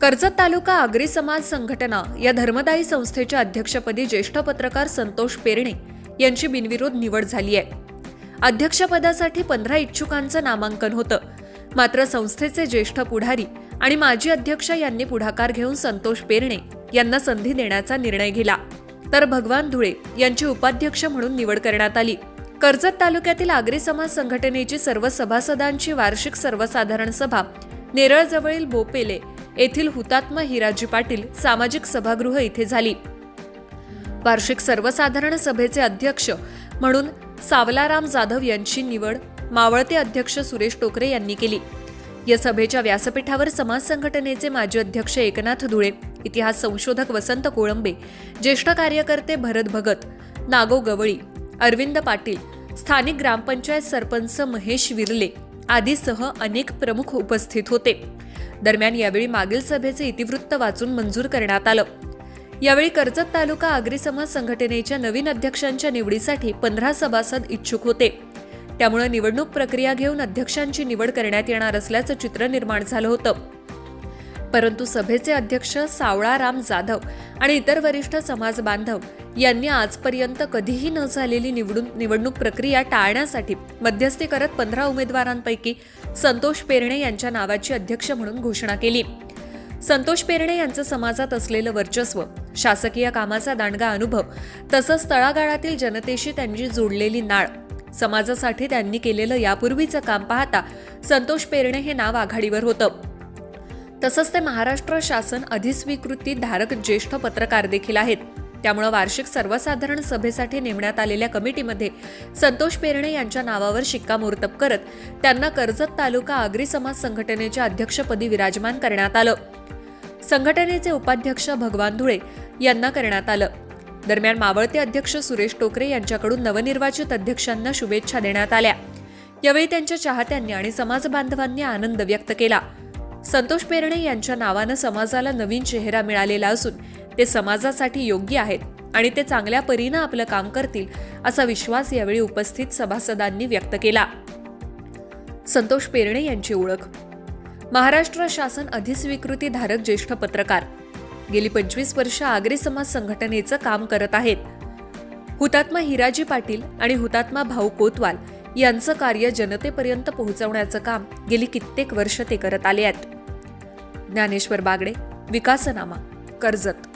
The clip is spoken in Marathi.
कर्जत तालुका आगरी समाज संघटना या धर्मदायी संस्थेच्या अध्यक्षपदी ज्येष्ठ पत्रकार संतोष पेरणे यांची बिनविरोध निवड झाली आहे. अध्यक्षपदासाठी पंधरा इच्छुकांचं नामांकन होतं. मात्र संस्थेचे ज्येष्ठ पुढारी आणि माजी अध्यक्ष यांनी पुढाकार घेऊन संतोष पेरणे यांना संधी देण्याचा निर्णय घेतला. तर भगवान धुळे यांची उपाध्यक्ष म्हणून निवड करण्यात आली. कर्जत तालुक्यातील आगरी समाज संघटनेची सर्व सभासदांची वार्षिक सर्वसाधारण सभा नेरळजवळील बोपेले येथील हुतात्मा हिराजी पाटील सामाजिक सभागृह इथे झाली. वार्षिक सर्वसाधारण सभेचे अध्यक्ष म्हणून सावलाराम जाधव यांची निवड मावळते अध्यक्ष सुरेश टोकरे यांनी केली. या सभेच्या व्यासपीठावर समाज संघटनेचे माजी अध्यक्ष एकनाथ धुळे इतिहास संशोधक वसंत कोळंबे ज्येष्ठ कार्यकर्ते भरत भगत नागो गवळी अरविंद पाटील स्थानिक ग्रामपंचायत सरपंच महेश विरले आदीसह अनेक प्रमुख उपस्थित होते. दरम्यान यावेळी मागील सभेचे इतिवृत्त वाचून मंजूर करण्यात आलं. यावेळी कर्जत तालुका आगरी समाज संघटनेच्या नवीन अध्यक्षांच्या निवडीसाठी पंधरा सभासद इच्छुक होते. त्यामुळे निवडणूक प्रक्रिया घेऊन अध्यक्षांची निवड करण्यात येणार असल्याचं चित्र निर्माण झालं होतं. परंतु सभेचे अध्यक्ष सावळाराम जाधव आणि इतर वरिष्ठ समाज बांधव यांनी आजपर्यंत कधीही न झालेली निवडून निवडणूक प्रक्रिया टाळण्यासाठी मध्यस्थी करत पंधरा उमेदवारांपैकी संतोष पेरणे यांच्या नावाची अध्यक्ष म्हणून घोषणा केली. संतोष पेरणे यांचं समाजात असलेलं वर्चस्व शासकीय कामाचा दांडगा अनुभव तसंच तळागाळातील जनतेशी त्यांची जोडलेली नाळ समाजासाठी त्यांनी केलेलं यापूर्वीचं काम पाहता संतोष पेरणे हे नाव आघाडीवर होतं. तसंच ते महाराष्ट्र शासन अधिस्वीकृती धारक ज्येष्ठ पत्रकार देखील आहेत. त्यामुळं वार्षिक सर्वसाधारण सभेसाठी नेमण्यात आलेल्या कमिटीमध्ये संतोष पेरणे यांच्या नावावर शिक्कामोर्तब करत त्यांना कर्जत तालुका आगरी समाज संघटनेच्या अध्यक्षपदी विराजमान करण्यात आलं. संघटनेचे उपाध्यक्ष भगवान धुळे यांना करण्यात आलं. दरम्यान मावळते अध्यक्ष सुरेश टोकरे यांच्याकडून नवनिर्वाचित अध्यक्षांना शुभेच्छा देण्यात आल्या. यावेळी त्यांच्या चाहत्यांनी आणि समाज बांधवांनी आनंद व्यक्त केला. संतोष पेरणे यांच्या नावानं समाजाला नवीन चेहरा मिळालेला असून ते समाजासाठी योग्य आहेत आणि ते चांगल्या परीनं आपलं काम करतील असा विश्वास यावेळी उपस्थित सभासदांनी व्यक्त केला. संतोष पेरणे यांची ओळख. महाराष्ट्र शासन अधिस्वीकृती धारक ज्येष्ठ पत्रकार. गेली पंचवीस वर्ष आगरी समाज संघटनेचं काम करत आहेत. हुतात्मा हिराजी पाटील आणि हुतात्मा भाऊ कोतवाल यांचं कार्य जनतेपर्यंत पोहोचवण्याचं काम गेली कित्येक वर्ष ते करत आले आहेत. ज्ञानेश्वर बागडे विकासनामा कर्जत.